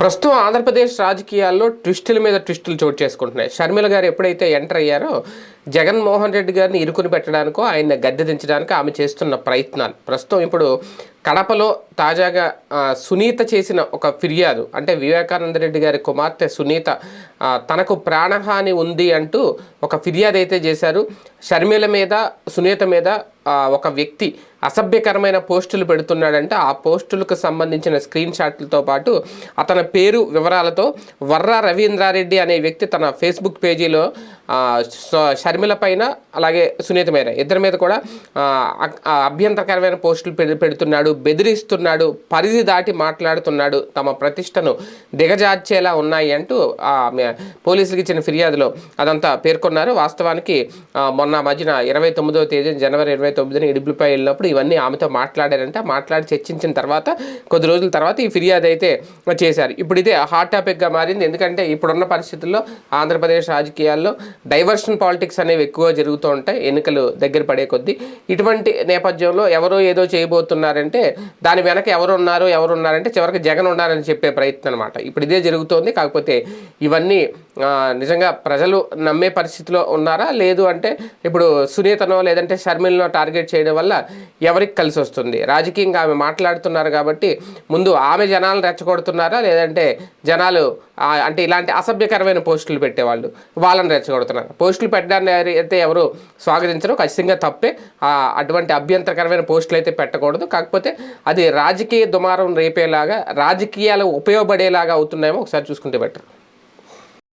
ప్రస్తుతం ఆంధ్రప్రదేశ్ రాజకీయాల్లో ట్విస్టుల మీద ట్విస్టులు చోటు చేసుకుంటున్నాయి. షర్మిల గారు ఎప్పుడైతే ఎంటర్ అయ్యారో జగన్మోహన్ రెడ్డి గారిని ఇరుకుని పెట్టడానికో ఆయన గద్దె దించడానికి ఆమె చేస్తున్న ప్రయత్నాలు. ప్రస్తుతం ఇప్పుడు కడపలో తాజాగా సునీత చేసిన ఒక ఫిర్యాదు. అంటే వివేకానంద రెడ్డి గారి కుమార్తె సునీత తనకు ప్రాణహాని ఉంది అంటూ ఒక ఫిర్యాదు అయితే చేశారు. షర్మిల మీద సునీత మీద ఒక వ్యక్తి అసభ్యకరమైన పోస్టులు పెడుతున్నాడంటే ఆ పోస్టులకు సంబంధించిన స్క్రీన్ షాట్లతో పాటు అతని పేరు వివరాలతో వర్రా రవీంద్రారెడ్డి అనే వ్యక్తి తన ఫేస్బుక్ పేజీలో షర్మిల పైన అలాగే సునీత మీద ఇద్దరి మీద కూడా అభ్యంతరకరమైన పోస్టులు పెడుతున్నాడు. పెడుతున్నాడు బెదిరిస్తున్నాడు పరిధి దాటి మాట్లాడుతున్నాడు తమ ప్రతిష్టను దిగజార్చేలా ఉన్నాయి అంటూ పోలీసులకు ఇచ్చిన ఫిర్యాదులో అదంతా పేర్కొన్నారు. వాస్తవానికి మొన్న మధ్యన ఇరవై తొమ్మిదవ తేదీ జనవరి ఇరవై తొమ్మిదిన ఇడుపులపై వెళ్ళినప్పుడు ఇవన్నీ ఆమెతో మాట్లాడారంటే. మాట్లాడి చర్చించిన తర్వాత కొద్ది రోజుల తర్వాత ఈ ఫిర్యాదు అయితే చేశారు. ఇప్పుడు ఇదే హాట్ టాపిక్గా మారింది. ఎందుకంటే ఇప్పుడున్న పరిస్థితుల్లో ఆంధ్రప్రదేశ్ రాజకీయాల్లో డైవర్షన్ పాలిటిక్స్ అనేవి ఎక్కువ జరుగుతూ ఉంటాయి. ఎన్నికలు దగ్గర పడే కొద్దీ ఇటువంటి నేపథ్యంలో ఎవరో ఏదో చేయబోతున్నారంటే దాని వెనక ఎవరు ఉన్నారు ఎవరు ఉన్నారంటే చివరికి జగన్ ఉన్నారని చెప్పే ప్రయత్నం అనమాట ఇప్పుడు ఇదే జరుగుతోంది. కాకపోతే ఇవన్నీ నిజంగా ప్రజలు నమ్మే పరిస్థితిలో ఉన్నారా? లేదు అంటే ఇప్పుడు సునీతనో లేదంటే షర్మిల్నో టార్గెట్ చేయడం వల్ల ఎవరికి కలిసి వస్తుంది? రాజకీయంగా ఆమె మాట్లాడుతున్నారు కాబట్టి ముందు ఆమె జనాలు రెచ్చగొడుతున్నారా? లేదంటే జనాలు అంటే ఇలాంటి అసభ్యకరమైన పోస్టులు పెట్టేవాళ్ళు. వాళ్ళని రెచ్చగొడుతున్నారు. పోస్టులు పెట్టడాన్ని అయితే ఎవరు స్వాగతించరు. ఖచ్చితంగా తప్పే. ఆ, అటువంటి అభ్యంతరకరమైన పోస్టులు అయితే పెట్టకూడదు. కాకపోతే అది రాజకీయ దుమారం రేపేలాగా రాజకీయాలు ఉపయోగపడేలాగా అవుతున్నాయేమో ఒకసారి చూసుకుంటే బెటర్.